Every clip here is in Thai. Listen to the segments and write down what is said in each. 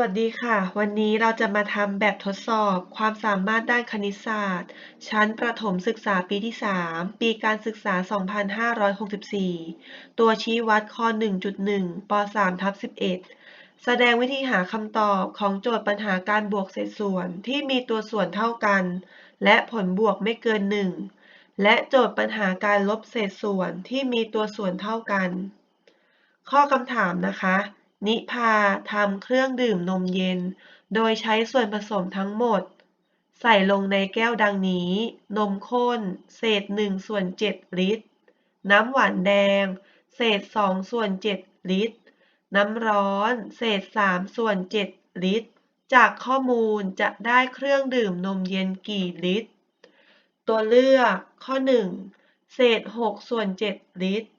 วัสดีค่ะ วันนี้เราจะมาทำแบบทดสอบความสามารถด้านคณิตศาสตร์ ชั้นประถมศึกษาปีที่ 3 ปีการศึกษา 2564 ตัวชี้วัดข้อ 1.1ป3ทับ11 แสดงวิธีหาคำตอบของโจทย์ปัญหาการบวกเศษส่วนที่มีตัวส่วนเท่ากัน และผลบวกไม่เกิน 1 และโจทย์ปัญหาการลบเศษส่วนที่มีตัวส่วนเท่ากัน ข้อคำถามนะคะ นิพาทำเครื่องดื่มนมเย็น โดยใช้ส่วนผสมทั้งหมด ใส่ลงในแก้วดังนี้ นมข้น เศษ1ส่วน7ลิตร น้ำหวานแดง เศษ2ส่วน7ลิตร น้ำร้อน เศษ3ส่วน7ลิตร จากข้อมูลจะได้เครื่องดื่มนมเย็นกี่ลิตร ตัวเลือกข้อ 1 เศษ6ส่วน7ลิตร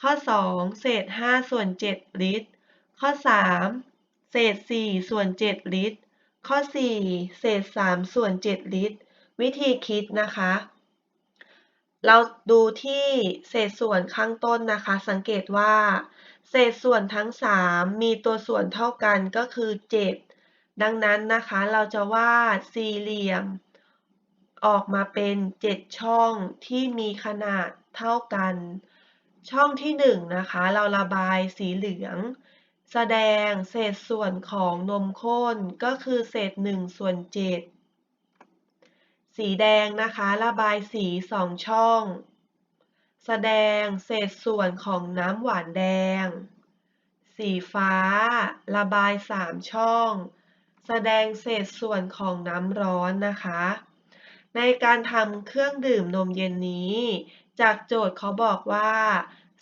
ข้อ 2 เศษ5ส่วน7ลิตร ข้อ 3 เศษ 4 ส่วน 7 ลิตร ข้อ 4 เศษ 3 ส่วน 7 ลิตร วิธีคิดนะคะ เราดูที่เศษส่วนข้างต้นนะคะ สังเกตว่า เศษส่วนทั้ง 3 มีตัวส่วนเท่ากันก็คือ 7 ดังนั้นนะคะเราจะวาดสี่เหลี่ยม ออกมาเป็น 7 ช่องที่มีขนาดเท่ากัน ช่องที่ 1 นะคะ เราระบายสีเหลือง แสดงเศษส่วนของนมข้นก็คือเศษ1ส่วน7สีแดงนะคะระบายสี2ช่อง แสดงเศษส่วนของน้ำหวานแดง สีฟ้า ระบาย3ช่อง แสดงเศษส่วนของน้ำร้อนนะคะ ในการทำเครื่องดื่มนมเย็นนี้ จากโจทย์เขาบอกว่า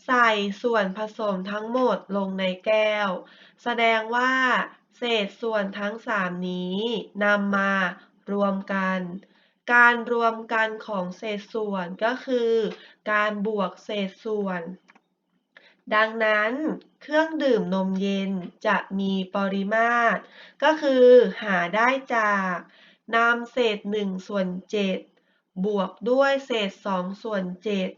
ใส่ส่วนผสมทั้งหมดลงในแก้ว แสดงว่า เศษส่วนทั้ง3นี้นำมารวมกัน การรวมกันของเศษส่วนก็คือ การบวกเศษส่วน ดังนั้น เครื่องดื่มนมเย็นจะมีปริมาตร ก็คือหาได้จากนำเศษ1ส่วน7บวกด้วยเศษ2ส่วน7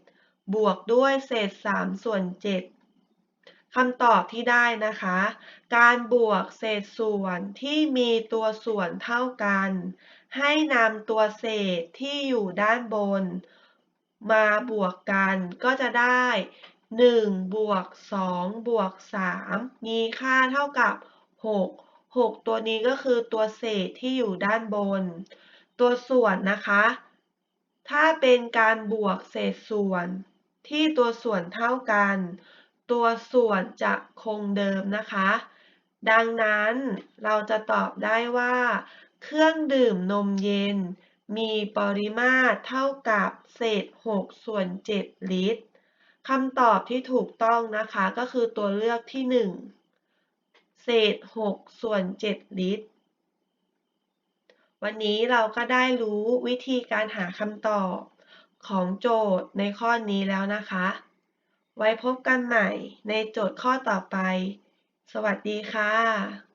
บวกด้วยเศษ 3 ส่วน 7คำตอบที่ได้นะคะ การบวกเศษส่วนที่มีตัวส่วนเท่ากัน ให้นำตัวเศษที่อยู่ด้านบน มาบวกกันก็จะได้ 1 บวก 2 บวก 3 มีค่าเท่ากับ 6 6 ตัวนี้ก็คือตัวเศษที่อยู่ด้านบน ตัวส่วนนะคะ ถ้าเป็นการบวกเศษส่วน ที่ตัวส่วนเท่ากัน ตัวส่วนจะคงเดิมนะคะ ดังนั้นเราจะตอบได้ว่า เครื่องดื่มนมเย็น มีปริมาตรเท่ากับเศษ 6 ส่วน 7 ลิตรคำตอบที่ถูกต้องนะคะก็คือตัวเลือกที่ 1 เศษ 6 ส่วน 7 ลิตร วันนี้เราก็ได้รู้วิธีการหาคำตอบ ของโจทย์ในข้อนี้แล้วนะคะ ไว้พบกันใหม่ในโจทย์ข้อต่อไป สวัสดีค่ะ